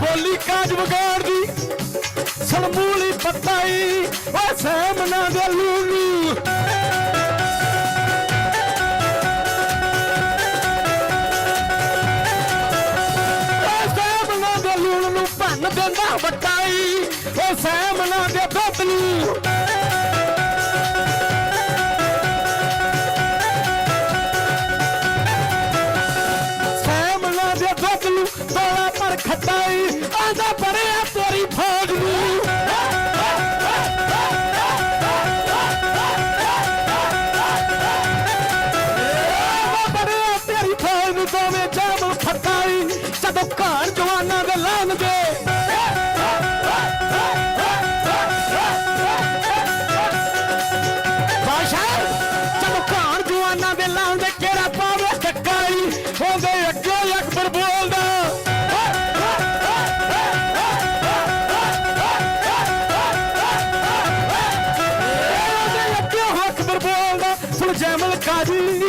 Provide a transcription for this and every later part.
ਬੋਲੀ ਕਾਜ ਵਗਾੜ ਦੀ ਸਲਮੂਲੀ ਪੱਤਾਈ ਓ ਸਾਹਮਣਾ ਦੇ ਲੂਲੂ ਸਾਹਮਣਾ ਦੇ ਲੂਲੂ ਭੰਨ ਦਿੰਦਾ ਵਟਾਈ ਓ ਸਾਹਮਣਾ ਦੇ ਬੋਤਲੂ खताई आंदा परे ਜੈਮਲ ਕਾਜੀ।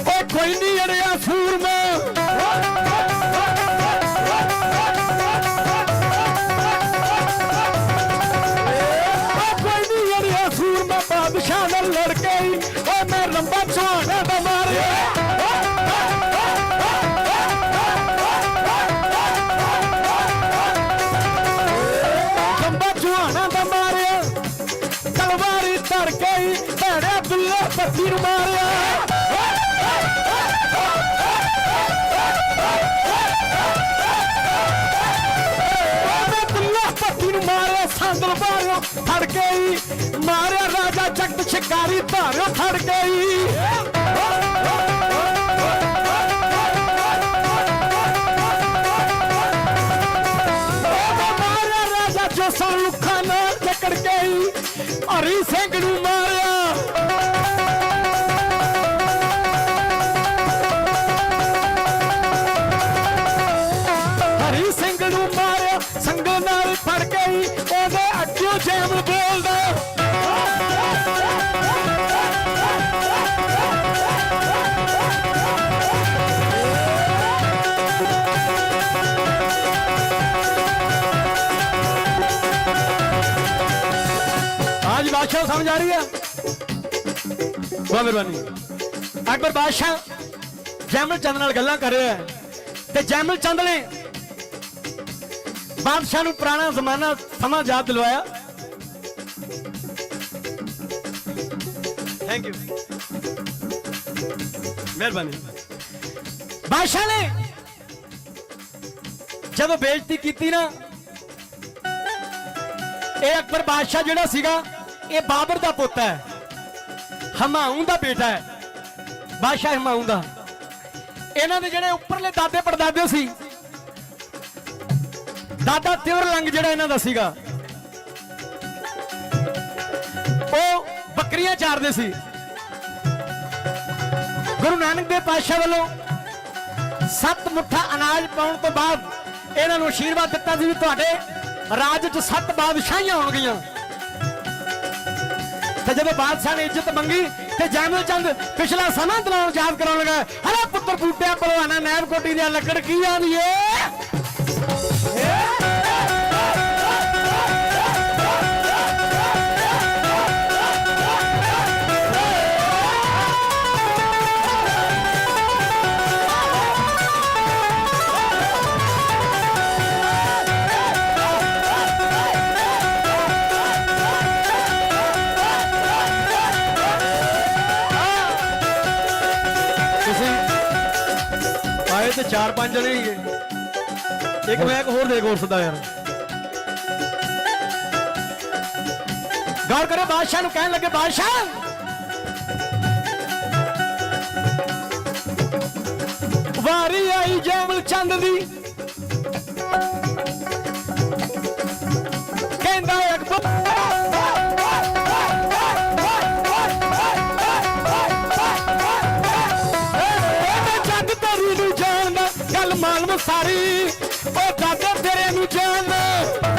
ਉਹ ਕੋਈ ਨਹੀਂ ਅੜਿਆ। ਤਲਵਾਰੀ ਧੜ ਹੀ ਭੈੜੇ ਦੁੱਲਾ ਪੱਤੀ ਨੂੰ ਮਾਰਿਆ। ਉਹਨੇ ਦੁੱਲਾ ਸੰਦਲ ਬਾਰਿਓ ਫੜ ਗਈ। ਮਾਰਿਆ ਰਾਜਾ ਜਗਤ ਸ਼ਿਕਾਰੀ ਧਾਰਿਓ ਫੜ ਗਈ। ਹਰੀ ਸਿੰਘ ਨੂੰ ਮਾਰਿਆ। ਅੱਜ ਬਾਦਸ਼ਾਹ ਸਮਝ ਆ ਰਹੀ ਹੈ? ਬਹੁਤ ਮਿਹਰਬਾਨੀ ਅਕਬਰ ਬਾਦਸ਼ਾਹ ਜੈਮਲ ਚੰਦ ਨਾਲ ਗੱਲਾਂ ਕਰ ਰਿਹਾ ਤੇ ਜੈਮਲ ਚੰਦ ਨੇ ਬਾਦਸ਼ਾਹ ਨੂੰ ਪੁਰਾਣਾ ਜ਼ਮਾਨਾ ਸਮਾਂ ਯਾਦ ਦਿਲਵਾਇਆ। ਥੈਂਕ ਯੂ ਮਿਹਰਬਾਨੀ। ਬਾਦਸ਼ਾਹ ਨੇ ਜਦੋਂ ਬੇਇੱਜ਼ਤੀ ਕੀਤੀ ਨਾ ਇਹ ਅਕਬਰ ਬਾਦਸ਼ਾਹ ਜਿਹੜਾ ਸੀਗਾ ਇਹ ਬਾਬਰ ਦਾ ਪੁੱਤ ਹੈ। ਹਮਾਊਂ ਦਾ ਬੇਟਾ ਹੈ। ਬਾਦਸ਼ਾਹ ਹਮਾਊਂ ਦਾ। ਇਹਨਾਂ ਦੇ ਜਿਹੜੇ ਉੱਪਰਲੇ ਦਾਦੇ ਪੜਦਾਦੇ ਸੀ, ਦਾਦਾ ਤਿਵਰ ਲੰਗ ਜਿਹੜਾ ਇਹਨਾਂ ਦਾ ਸੀਗਾ, ਉਹ ਬੱਕਰੀਆਂ ਚਾਰਦੇ ਸੀ। ਗੁਰੂ ਨਾਨਕ ਦੇਵ ਪਾਤਸ਼ਾਹ ਵੱਲੋਂ ਸੱਤ ਮੁੱਠਾ ਅਨਾਜ ਪਾਉਣ ਤੋਂ ਬਾਅਦ ਇਹਨਾਂ ਨੂੰ ਆਸ਼ੀਰਵਾਦ ਦਿੱਤਾ ਸੀ ਵੀ ਤੁਹਾਡੇ ਰਾਜ 'ਚ ਸੱਤ ਬਾਦਸ਼ਾਹੀਆਂ ਹੋਣਗੀਆਂ ਤੇ ਜਦੋਂ ਬਾਦਸ਼ਾਹ ਨੇ ਇੱਜ਼ਤ ਮੰਗੀ ਤੇ ਜੈਮਲ ਚੰਦ ਪਿਛਲਾ ਸਮਾਂ ਦਿਲਾਉਣ ਯਾਦ ਕਰਾਉਣ ਲੱਗਾ ਹਲਾ ਪੁੱਤਰ ਬੂਟਿਆ ਪਰਵਾਨਾ ਨੈਬ ਕੋਟੀ ਦੀਆਂ ਲੱਕੜ ਕੀ ਆਂਦੀ ਏ ਆਏ ਤੇ ਚਾਰ ਪੰਜ ਜਣੇ ਹੀਗੇ ਇੱਕ ਮੈਂ ਇੱਕ ਹੋਰ ਦੇ ਉਰਸ ਦਾ ਯਾਰ। ਗੌਰ ਕਰੇ ਬਾਦਸ਼ਾਹ ਨੂੰ ਕਹਿਣ ਲੱਗੇ, ਬਾਦਸ਼ਾਹ! ਵਾਰੀ ਆਈ ਜੈਮਲ ਚੰਦ ਦੀ। ਕਹਿੰਦਾ ਮਾਲਮ ਸਾਰੀ ਉਹ ਦਾਦਾ ਤੇਰੇ ਨੂੰ ਜਾਣਦਾ